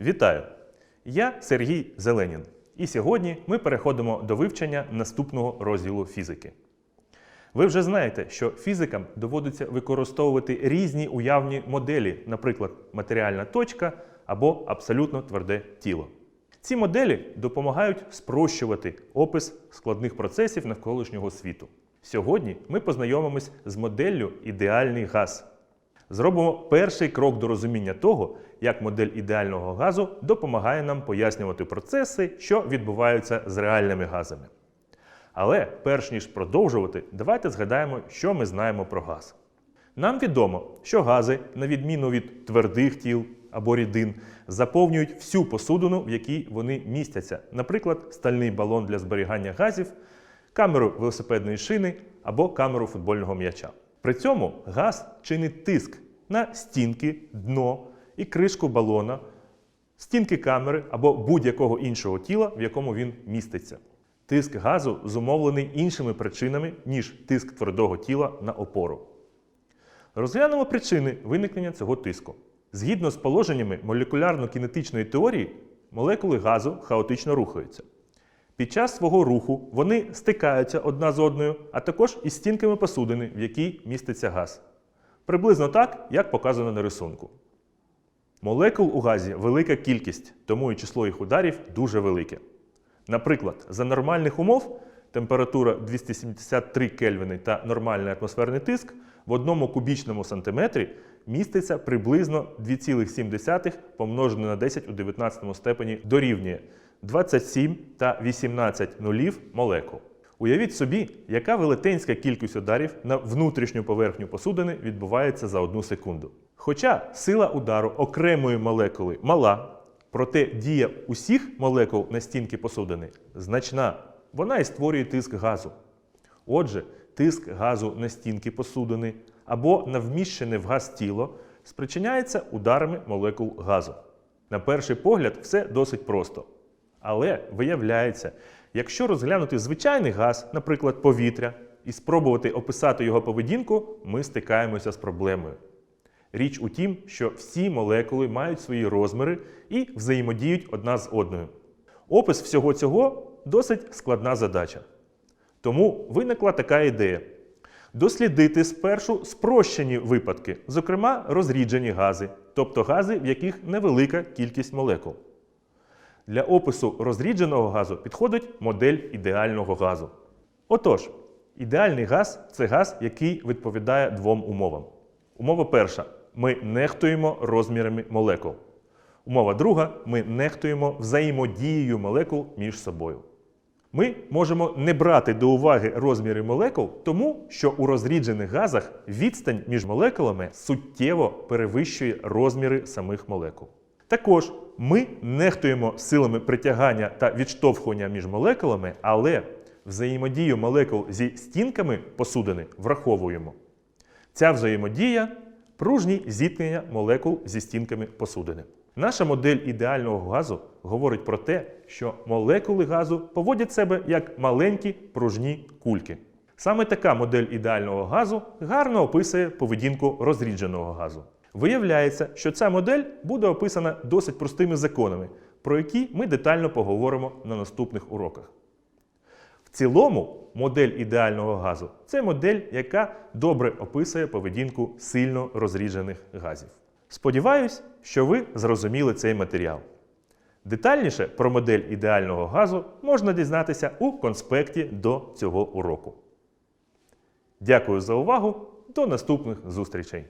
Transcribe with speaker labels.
Speaker 1: Вітаю! Я Сергій Зеленін. І сьогодні ми переходимо до вивчення наступного розділу фізики. Ви вже знаєте, що фізикам доводиться використовувати різні уявні моделі, наприклад, матеріальна точка або абсолютно тверде тіло. Ці моделі допомагають спрощувати опис складних процесів навколишнього світу. Сьогодні ми познайомимось з моделлю ідеальний газ. Зробимо перший крок до розуміння того, як модель ідеального газу допомагає нам пояснювати процеси, що відбуваються з реальними газами. Але перш ніж продовжувати, давайте згадаємо, що ми знаємо про газ. Нам відомо, що гази, на відміну від твердих тіл або рідин, заповнюють всю посудину, в якій вони містяться, наприклад, стальний балон для зберігання газів, камеру велосипедної шини або камеру футбольного м'яча. При цьому газ чинить тиск на стінки, дно і кришку балона, стінки камери або будь-якого іншого тіла, в якому він міститься. Тиск газу зумовлений іншими причинами, ніж тиск твердого тіла на опору. Розглянемо причини виникнення цього тиску. Згідно з положеннями молекулярно-кінетичної теорії, молекули газу хаотично рухаються. Під час свого руху вони стикаються одна з одною, а також із стінками посудини, в якій міститься газ. Приблизно так, як показано на рисунку. Молекул у газі велика кількість, тому і число їх ударів дуже велике. Наприклад, за нормальних умов температура 273 кельвіни та нормальний атмосферний тиск в одному кубічному сантиметрі міститься приблизно 2,7 помножене на 10 у 19 степені дорівнює 27 та 18 нулів молекул. Уявіть собі, яка велетенська кількість ударів на внутрішню поверхню посудини відбувається за одну секунду. Хоча сила удару окремої молекули мала, проте дія усіх молекул на стінки посудини значна. Вона і створює тиск газу. Отже, тиск газу на стінки посудини або на вміщене в газ тіло спричиняється ударами молекул газу. На перший погляд, все досить просто. Але виявляється, якщо розглянути звичайний газ, наприклад, повітря, і спробувати описати його поведінку, ми стикаємося з проблемою. Річ у тім, що всі молекули мають свої розміри і взаємодіють одна з одною. Опис всього цього досить складна задача. Тому виникла така ідея: дослідити спершу спрощені випадки, зокрема розріджені гази, тобто гази, в яких невелика кількість молекул. Для опису розрідженого газу підходить модель ідеального газу. Отож, ідеальний газ це газ, який відповідає двом умовам. Умова перша ми нехтуємо розмірами молекул. Умова друга ми нехтуємо взаємодією молекул між собою. Ми можемо не брати до уваги розміри молекул, тому що у розріджених газах відстань між молекулами суттєво перевищує розміри самих молекул. Також ми нехтуємо силами притягання та відштовхування між молекулами, але взаємодію молекул зі стінками посудини враховуємо. Ця взаємодія пружні зіткнення молекул зі стінками посудини. Наша модель ідеального газу говорить про те, що молекули газу поводять себе як маленькі пружні кульки. Саме така модель ідеального газу гарно описує поведінку розрідженого газу. Виявляється, що ця модель буде описана досить простими законами, про які ми детально поговоримо на наступних уроках. В цілому, модель ідеального газу це модель, яка добре описує поведінку сильно розріджених газів. Сподіваюсь, що ви зрозуміли цей матеріал. Детальніше про модель ідеального газу можна дізнатися у конспекті до цього уроку. Дякую за увагу! До наступних зустрічей!